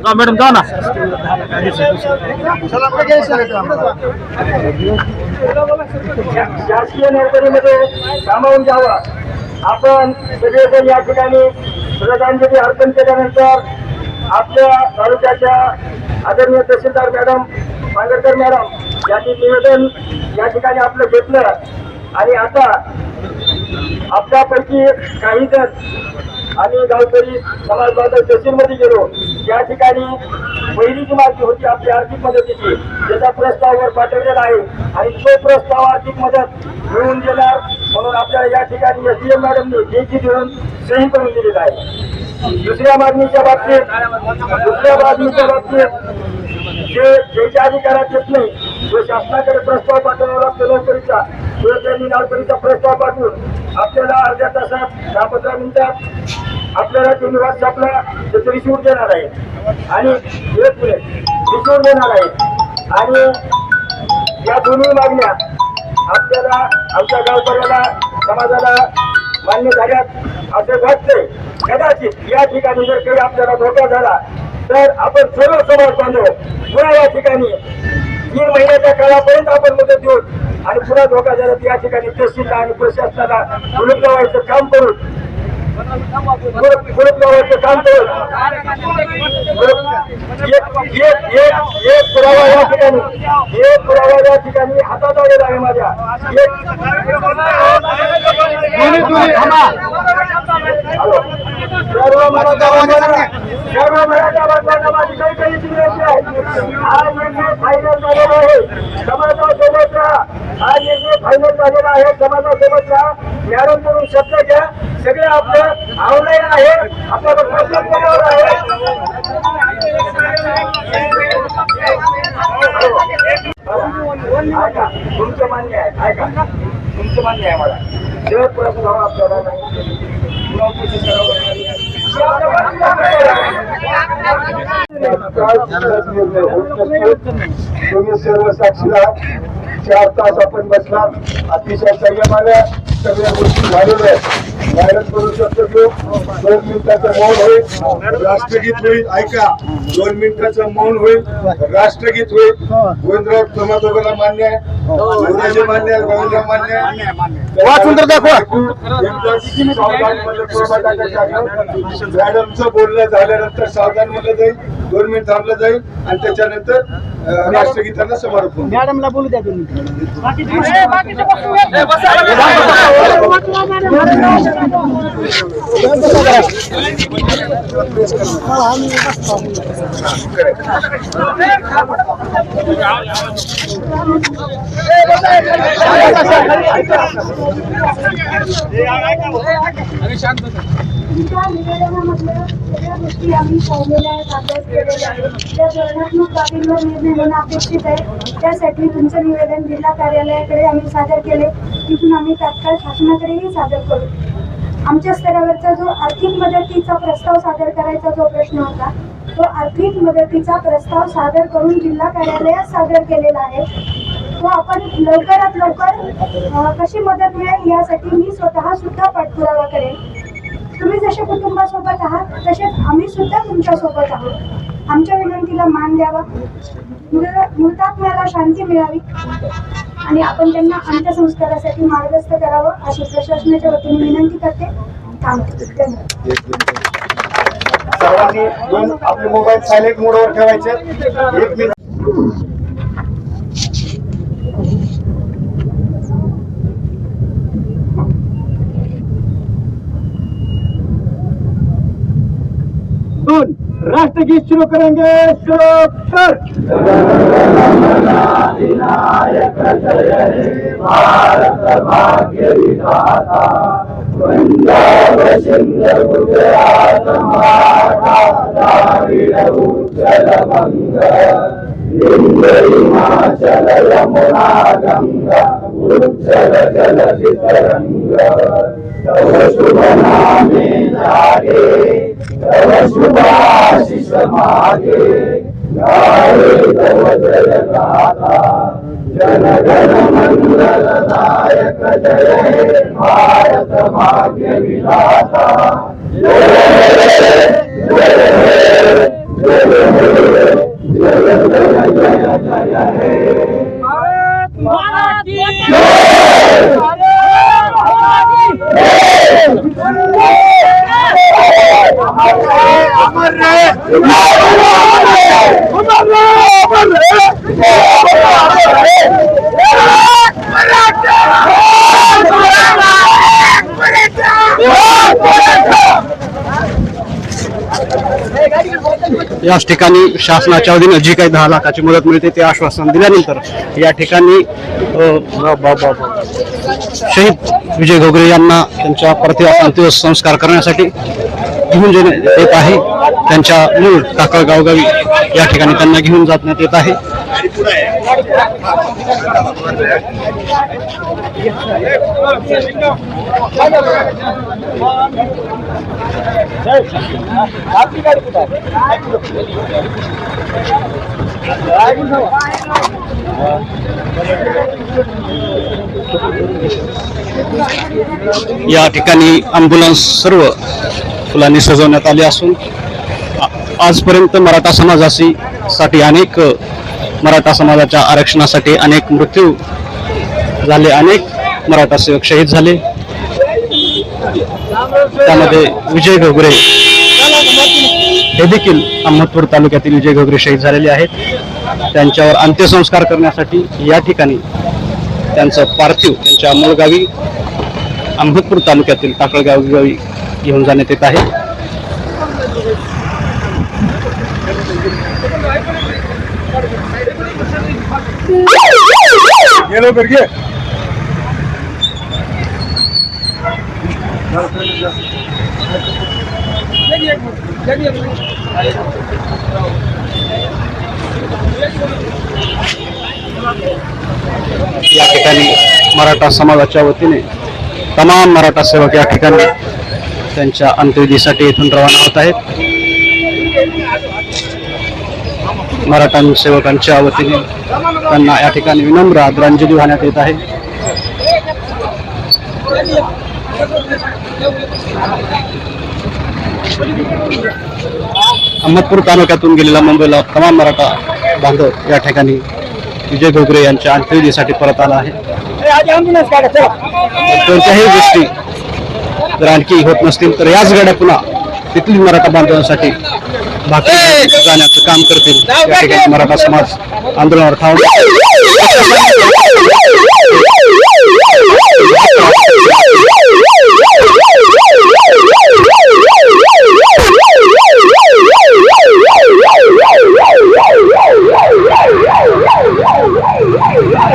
Madam जा ना? शासकीय नोकरीमध्ये सामावून घ्यावं. आपण सगळेजण या ठिकाणी श्रद्धांजली अर्पण केल्यानंतर आपल्या तालुक्याच्या आदरणीय तहसीलदार मॅडम पांगरकर मॅडम यांनी निवेदन या ठिकाणी आपलं घेतलं. आणि आता आपल्यापैकी काही जण आम्ही गावकरी समाज बांधव तहसीलमध्ये गेलो. या ठिकाणी पहिली जी मागणी होती आपली आर्थिक मदतीची. त्याचा प्रस्ताव वर पाठवलेला आहे. आणि तो प्रस्ताव आर्थिक मदत मिळवून देणार म्हणून आपल्याला या ठिकाणी एस डी एम मॅडमनी लेखी देऊन सही करून दिलेला आहे. दुसऱ्या मागणीच्या बाबतीत दुसऱ्या मागणीच्या बाबतीत जे ज्याच्या अधिकारात येत नाही जो शासनाकडे प्रस्ताव पाठवला लागतो नोकरीचा तो त्यांनी नोकरीचा प्रस्ताव पाठवून आपल्याला अर्ध्या तासात दहा पंधरा मिनिटात आपल्याला ते निवास आपला त्याचं रिसिव्ह देणार आहे. आणि एक मिनिट रिसिव्ह देणार आहे. आणि या दोन्ही मागण्या आपल्याला आमच्या गावकऱ्याला समाजाला मान्य झाल्यात असे वाटते. कदाचित या ठिकाणी जर काही आपल्याला धोका झाला तर आपण सर्व समाज बांधव पुन्हा या ठिकाणी तीन महिन्याच्या काळापर्यंत आपण मदत देऊ. आणि पुन्हा धोका झाला या ठिकाणी तहसीलला आणि प्रशासनाला कुलूप लावायचं काम करून कुलूप लावायचं काम करून एक पुरावा या ठिकाणी. एक पुरावा या ठिकाणी हातात आलेला आहे माझ्या. हॅलो. सर्व मराठा सर्व मराठा बांधवांना माझी काही काही विनंती आहे आज निर्णय फायनल झालेला आहे समाजासोबत राहा आज फायनल झालेला आहे. समाजासोबतचा ज्ञान करून शब्द घ्या. सगळे आपलं ऑनलाईन आहे. आपल्याला प्रश्न केल्यावर आहे. ऐका. तुमचं मान्य आहे. ऐका. तुमचं मान्य आहे मला. जर प्रश्न आपल्याला नाही तुम्ही सर्व साक्षीला चार तास आपण बसला. अतिशय संयमानं सगळ्या गोष्टी झालेल्या आहेत. मॅडम करू शकतो की दोन मिनिटाचं मौन होईल. राष्ट्रगीत होईल. ऐका. दोन मिनिटाचं मौन होईल. राष्ट्रगीत होईल. गोविंदराव समाजोगाला मान्य आहे. गोविंदराजे मान्य आहे गोविंदराव मान्य आहे. वाचून तर आहे. मॅडमचं बोलणं झाल्यानंतर सावधानमध्ये जाईल. दोन मिनिट थांबलं जाईल. आणि त्याच्यानंतर अं, राष्ट्रगीताला समारोप होईल मॅडमला बोलू द्या दोन सगळ्या गोष्टी आम्ही पाहिलेल्या आहेत अभ्यास केलेला आहे त्या धोरणात्मक बाबींवर निर्णय होणं अपेक्षित आहे त्यासाठी तुमचं निवेदन जिल्हा कार्यालयाकडे आम्ही सादर केले. तिथून आम्ही तात्काळ शासनाकडेही सादर करू. आमच्या स्तरावरचा जो आर्थिक मदतीचा प्रस्ताव सादर करायचा जो प्रश्न होता तो आर्थिक मदतीचा प्रस्ताव सादर करून जिल्हा कार्यालयात सादर केलेला आहे. तो आपण लवकरात लवकर कशी मदत मिळेल यासाठी मी स्वतः सुद्धा पाठपुरावा करेन. तुम्ही जसे कुटुंबासोबत आहात तसेच आम्ही सुद्धा तुमच्यासोबत आहोत. आमच्या विनंतीला मान द्यावा. मृतात्म्याला शांती मिळावी. आणि आपण त्यांना अंत्यसंस्कारासाठी मार्गस्थ करावं अशी प्रशासनाच्या वतीने विनंती करते. सर्वांनी दोन आपले मोबाईल सायलेंट मोडवर ठेवायचे. एक मिनिट. दोन. राष्ट्रगीत शुरू करेंगे. शुरू कर వినాయక జయ భారత భాగ్య విధాత పంజాబ చంద్ర గుజరాత మాతా ద్రావిడ ఉజ్జల మంగ లింగ హిమాచల యమునా మాగే जगन्मङ्गलदायक जय भारत भाग्य विलासा जय जय जय जय जय जय हे भारत माता की जय भारत माता की जय अमर रहे अमर रहे अमर रहे अमर रहे। याच ठिकाणी शासनाच्या वतीनं जी काही दहा लाखाची मदत मिळते ते आश्वासन दिल्यानंतर या ठिकाणी शहीद विजय घोगरे यांना त्यांच्या प्रतिभा अंतिम संस्कार करण्यासाठी घेऊन जाण्यात येत आहे. त्यांच्या मूळ टाकळ गावगावी या ठिकाणी त्यांना घेऊन जाण्यात येत आहे. आपली गाडी कुठं या ठिकाणी अँब्युलन्स सर्व फुलांनी सजवण्यात आले असून आजपर्यंत मराठा समाजाशी साठी अनेक मराठा समाजाच्या आरक्षणासाठी अनेक मृत्यू झाले अनेक मराठा सेवक शहीद झाले. त्यामध्ये विजय घोगरे हे देखील अहमदपूर तालुक्यातील विजय घोगरे शहीद झालेले आहेत. त्यांच्यावर अंत्यसंस्कार करण्यासाठी या ठिकाणी त्यांचं पार्थिव त्यांच्या मूळ गावी अहमदपूर तालुक्यातील टाकळगाव गावी घेऊन जाण्यात येत आहे. ये लो करके या ठिकाणी मराठा समाजाच्या वतीने तमाम मराठा सेवक या ठिकाणी त्यांच्या अंत्यविधीसाठी इथून रवाना होत आहेत. मराठा सेवकांच्या वतीने त्यांना या ठिकाणी विनम्र आदरांजली वाहण्यात येत आहे. अहमदपूर तालुक्यातून गेलेला मुंबईला तमाम मराठा बांधव या ठिकाणी विजय घोगरे यांच्या अंत्यविधीसाठी परत आला आहे. कोणत्याही गोष्टी जर आणखी होत नसतील तर याच गाड्या पुन्हा तिथली मराठा बांधवांसाठी भाकरी जाण्याचं काम करतील. या ठिकाणी मराठा समाज आंदोलनावर ठाव.